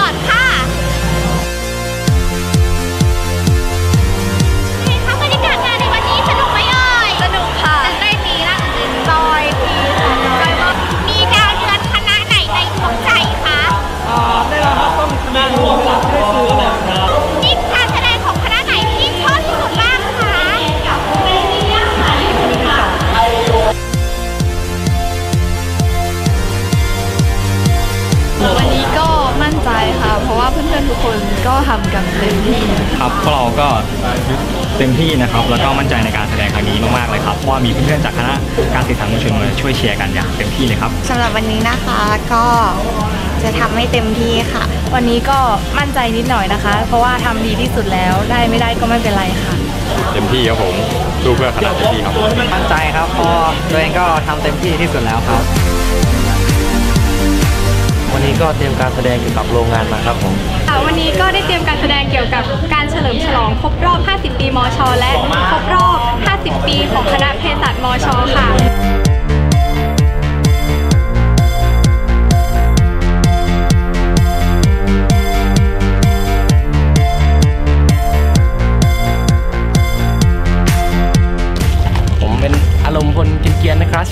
ก่อนค่ะ แบบเต็มที่ครับพวกเราก็เต็มที่นะครับ แล้วก็มั่นใจในการแสดงครั้งนี้มากๆเลยครับเพราะว่ามีเพื่อนๆจากคณะการสื่อสารมวลชนมาช่วยเชียร์กันอย่างเต็มที่เลยครับสำหรับวันนี้นะคะก็จะทำให้เต็มที่ค่ะ วันนี้ก็มั่นใจนิดหน่อยนะคะ เพราะว่าทำดีที่สุดแล้วได้ไม่ได้ก็ไม่เป็นไรค่ะ เต็มที่ครับผมสู้เพื่อคณะเต็มที่ครับ มั่นใจครับเพอตัวเองก็ทำเต็มที่ที่สุดแล้วครับ วันนี้ก็เตรียมการแสดงเกี่ยวกับโรงงานมาครับผมค่ะวันนี้ก็ได้เตรียมการแสดงเกี่ยวกับการเฉลิมฉลองครบรอบ 50 ปีมช และครบรอบ 50 ปีของคณะเภสัชมช ค่ะผมเป็นอารมณ์คนกินเกรียนๆนะครับ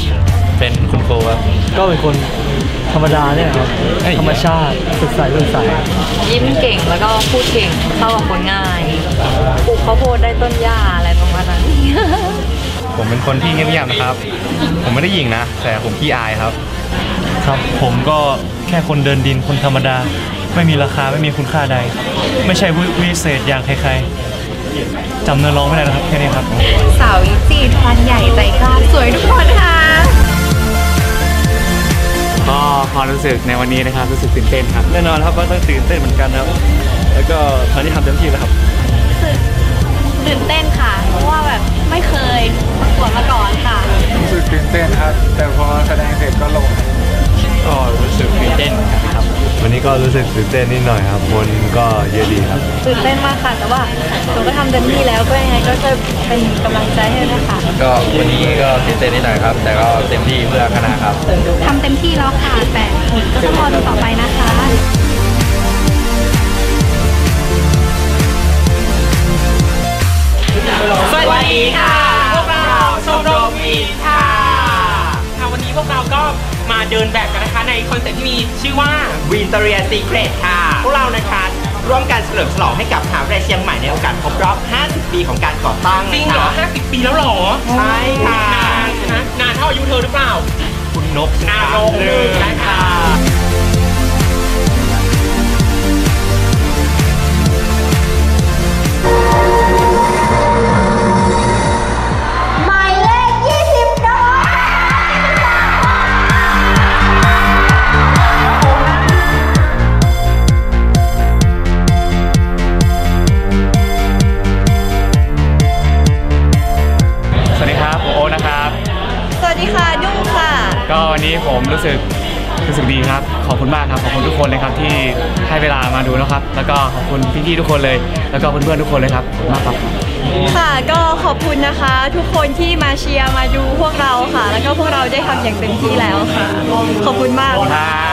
เป็นคุณครูครับ ก็เป็นคนธรรมดาเนี่ยครับ ธรรมชาติสดใสสดใสยิ้มเก่งแล้วก็พูดเก่งเข้ากับคนง่ายปลูกข้าวโพดได้ต้นหญ้าอะไรประมาณนั้น ผมเป็นคนที่เงียบๆนะครับ ผมไม่ได้หยิงนะ แต่ผมขี้อายครับ ครับผมก็แค่คนเดินดินคนธรรมดา ไม่มีราคาไม่มีคุณค่าใด ไม่ใช่วิวิเศษอย่างใครๆจำเนื้อร้องไม่ได้นะครับแค่นี้ครับ สาวยิจีทอนใหญ่ใจกล้าสวยทุกคนค่ะ ความรู้สึกในวันนี้นะครับรู้สึกตื่นเต้นครับแน่นอนครับว่าต้องตื่นเต้นเหมือนกันครับ แล้วก็ตอนนี้ทำเต็มที่แล้วครับรู้สึกตื่นเต้นค่ะ เพราะว่าแบบไม่เคยประกวดมาก่อนค่ะ รู้สึกตื่นเต้นครับ แต่พอแสดงเสร็จก็ลงก็รู้สึกตื่ ก็รู้สึกตื่นเต้นนิดหน่อยครับคนก็เยอะดีครับ ตื่นเต้นมากค่ะ แต่ว่าหนูก็ทำเต็มที่แล้วก็ยังไงก็ช่วยเป็นกำลังใจให้ด้วยค่ะก็วันนี้ก็ตื่นเต้นนิดหน่อยครับ แต่ก็เต็มที่เพื่อคณะครับทำเต็มที่แล้วค่ะแต่ก็ต้องรอดูต่อไปนะคะ มาเดินแบบกันนะคะในคอนเซ็ปต์ที่มีชื่อว่าวินเตอรียซีเครตค่ะ พวกเรานะคะร่วมกันเฉลิมฉลองให้กับมหาวิทยาลัยเชียงใหม่ในโอกาสครบรอบ 50 ปีของการก่อตั้งจริงนะเหรอคะ50 ปีแล้วเหรอ ใช่ค่ะนานนะนานเท่าอายุเธอหรือเปล่า คุณนกนานลงหนึ่งนะคะ ก็วันนี้ผมรู้สึกรู้สึกดีครับ ขอบคุณมากครับ ขอบคุณทุกคนเลยครับที่ให้เวลามาดูนะครับ แล้วก็ขอบคุณพี่ๆทุกคนเลย แล้วก็เพื่อนๆทุกคนเลยครับขอบคุณมากครับ ค่ะ ก็ขอบคุณนะคะ ทุกคนที่มาเชียร์มาดูพวกเราค่ะ แล้วก็พวกเราได้ทำอย่างเต็มที่แล้วค่ะ ขอบคุณมากค่ะ